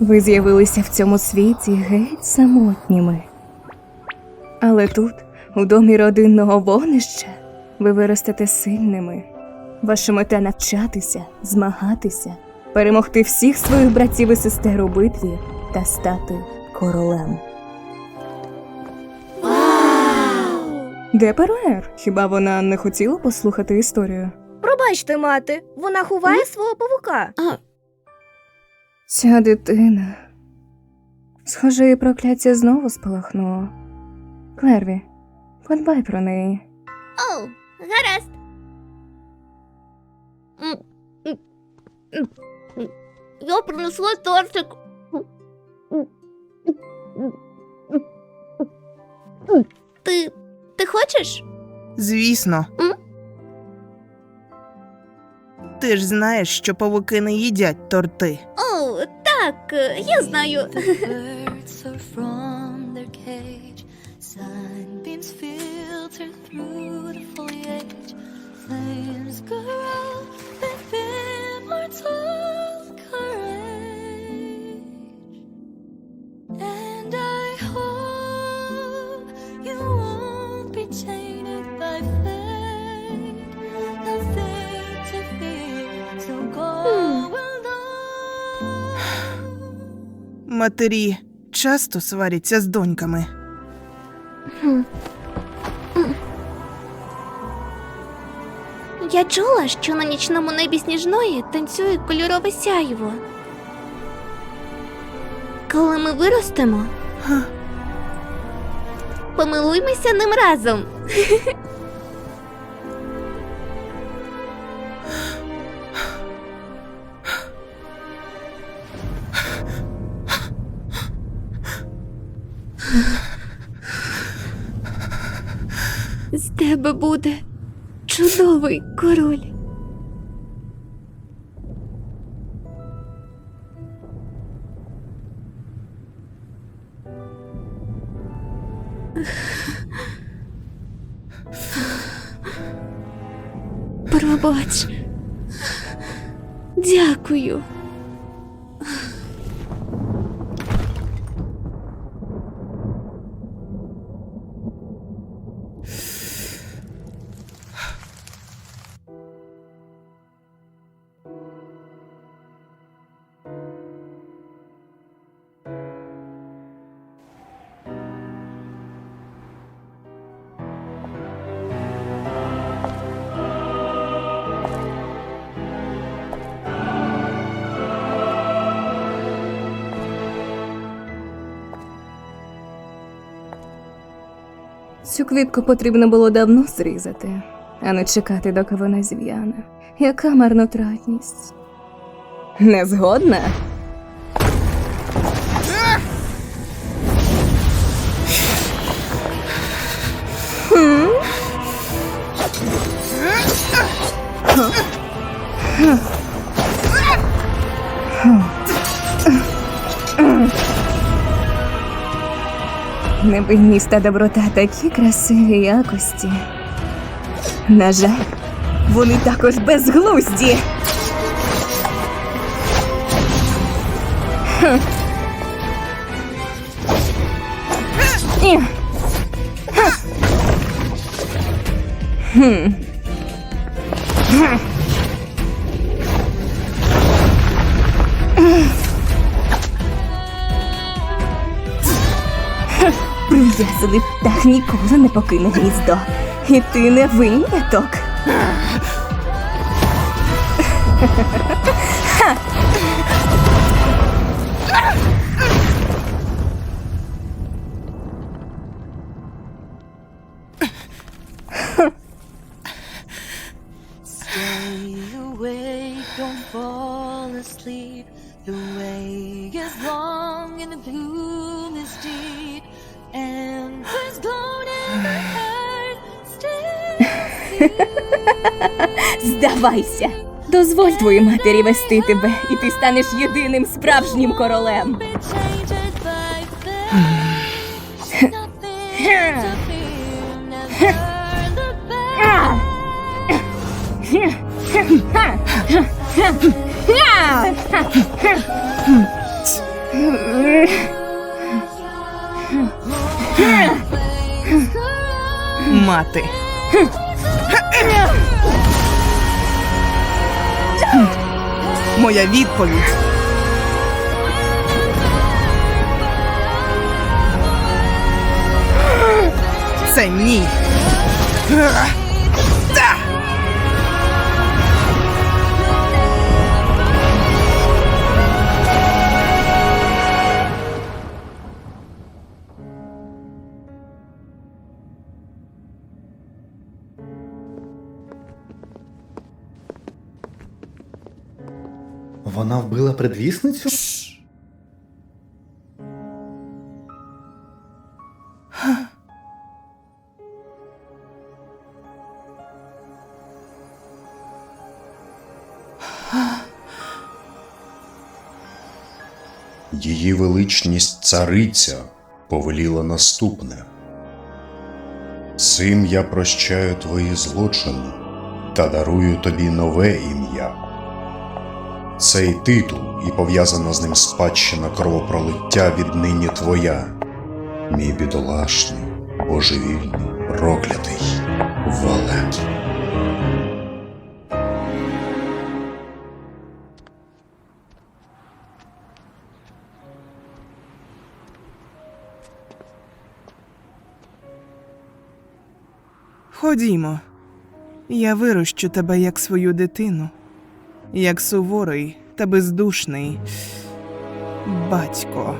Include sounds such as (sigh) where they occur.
Ви з'явилися в цьому світі геть самотніми. Але тут, у домі родинного вогнища, ви виростете сильними. Ваша мета навчатися, змагатися, перемогти всіх своїх братів і сестер у битві та стати королем. Де Перуер? Хіба вона не хотіла послухати історію? Пробачте, мати, вона ховає свого павука. Ця дитина. Схоже, її прокляття знову спалахнуло. Клерві, подбай про неї. О, гаразд. Я принесла тортик. Ти. ти хочеш? Звісно. М? Ти ж знаєш, що павуки не їдять торти. О, так, е, я знаю. Flames are from their cage. Sunbeams Матері часто сваряться з доньками. Я чула, що на нічному небі сніжної танцює кольорове сяйво. Коли ми виростемо, Га. помилуймося ним разом. (laughs) З тебе буде чудовий король. Пробач. Дякую. Цю квітку потрібно було давно зрізати, а не чекати, доки вона зів'яне. Яка марнотратність. Не згодна? Невинність та доброта такі красиві якості. На жаль, вони також безглузді. Хм. Прив'язаний птах ніколи не покине гніздо. І ти не виняток. Stay awake, don't fall asleep. The way is long and the gloom is deep. (laughs) Здавайся. Дозволь твоїй матері вести тебе, і ти станеш єдиним справжнім королем. be Моя відповідь. Це ні. Вона вбила предвісницю? Її величність цариця повеліла наступне. Цим я прощаю твої злочини та дарую тобі нове ім'я. Цей титул і пов'язана з ним спадщина кровопролиття віднині твоя, мій бідолашний, божевільний, проклятий валет. Ходімо. Я вирощу тебе як свою дитину, як суворий та бездушний батько.